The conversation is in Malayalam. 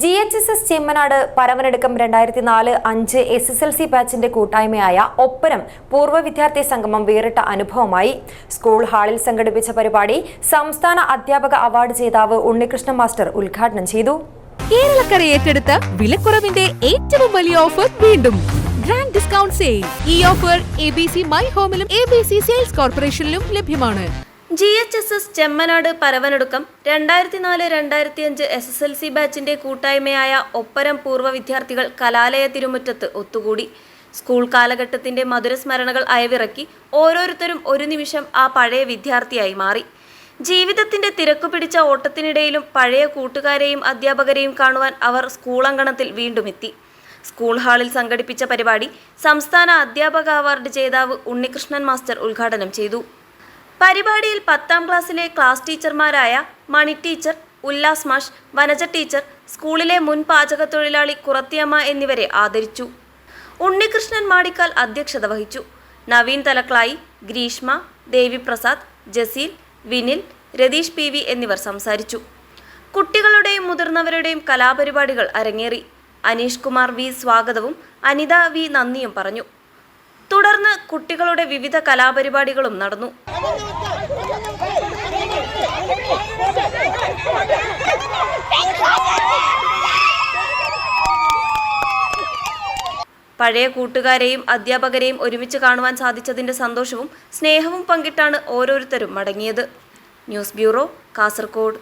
G H S S Chemmanad Paramanadukkam രണ്ടായിരത്തി നാല് അഞ്ച് എസ് എസ് എൽ സി ബാച്ചിന്റെ കൂട്ടായ്മയായ ഒപ്പരം പൂർവ വിദ്യാർത്ഥി സംഗമം വേറിട്ട അനുഭവമായി. സ്കൂൾ ഹാളിൽ സംഘടിപ്പിച്ച പരിപാടി സംസ്ഥാന അധ്യാപക അവാർഡ് ജേതാവ് ഉണ്ണികൃഷ്ണ മാസ്റ്റർ ഉദ്ഘാടനം ചെയ്തു. കേരളക്കര ഏറ്റെടുത്ത വിലക്കുറവിന്റെ ഏറ്റവും വലിയ ഓഫർ വീണ്ടും. ഗ്രാൻഡ് ഡിസ്കൗണ്ട് സെയിൽ ഈ offer A B C my ഹോമിലും A B C sales കോർപ്പറേഷനിലും ലഭ്യമാണ്. G H S S Chemmanad Paravanadukkam രണ്ടായിരത്തി നാല് രണ്ടായിരത്തി അഞ്ച് എസ് എസ് എൽ സി ബാച്ചിന്റെ കൂട്ടായ്മയായ ഒപ്പരം പൂർവ വിദ്യാർത്ഥികൾ കലാലയ തിരുമുറ്റത്ത് ഒത്തുകൂടി. സ്കൂൾ കാലഘട്ടത്തിന്റെ മധുരസ്മരണകൾ അയവിറക്കി ഓരോരുത്തരും ഒരു നിമിഷം ആ പഴയ വിദ്യാർത്ഥിയായി മാറി. ജീവിതത്തിന്റെ തിരക്കു പിടിച്ച ഓട്ടത്തിനിടയിലും പഴയ കൂട്ടുകാരെയും അധ്യാപകരെയും കാണുവാൻ അവർ സ്കൂൾ അങ്കണത്തിൽ വീണ്ടും എത്തി. സ്കൂൾ ഹാളിൽ സംഘടിപ്പിച്ച പരിപാടി സംസ്ഥാന അധ്യാപക അവാർഡ് ജേതാവ് ഉണ്ണികൃഷ്ണൻ മാസ്റ്റർ ഉദ്ഘാടനം ചെയ്തു. പരിപാടിയിൽ പത്താം ക്ലാസ്സിലെ ക്ലാസ് ടീച്ചർമാരായ മണി ടീച്ചർ ഉല്ലാസ് മാഷ് വനജ ടീച്ചർ സ്കൂളിലെ മുൻ പാചക തൊഴിലാളി കുറത്തിയമ്മ എന്നിവരെ ആദരിച്ചു. ഉണ്ണികൃഷ്ണൻ മാടിക്കാൽ അധ്യക്ഷത വഹിച്ചു. നവീൻ തലക്ലായി ഗ്രീഷ്മ ദേവിപ്രസാദ് ജസീൽ വിനിൽ രതീഷ് പി വി എന്നിവർ സംസാരിച്ചു. കുട്ടികളുടെയും മുതിർന്നവരുടെയും കലാപരിപാടികൾ അരങ്ങേറി. അനീഷ് കുമാർ വി സ്വാഗതവും അനിത വി നന്ദിയും പറഞ്ഞു. തുടർന്ന് കുട്ടികളുടെ വിവിധ കലാപരിപാടികളും നടന്നു. പഴയ കൂട്ടുകാരെയും അധ്യാപകരെയും ഒരുമിച്ച് കാണുവാൻ സാധിച്ചതിന്റെ സന്തോഷവും സ്നേഹവും പങ്കിട്ടാണ് ഓരോരുത്തരും മടങ്ങിയത്. News bureau Kasaragod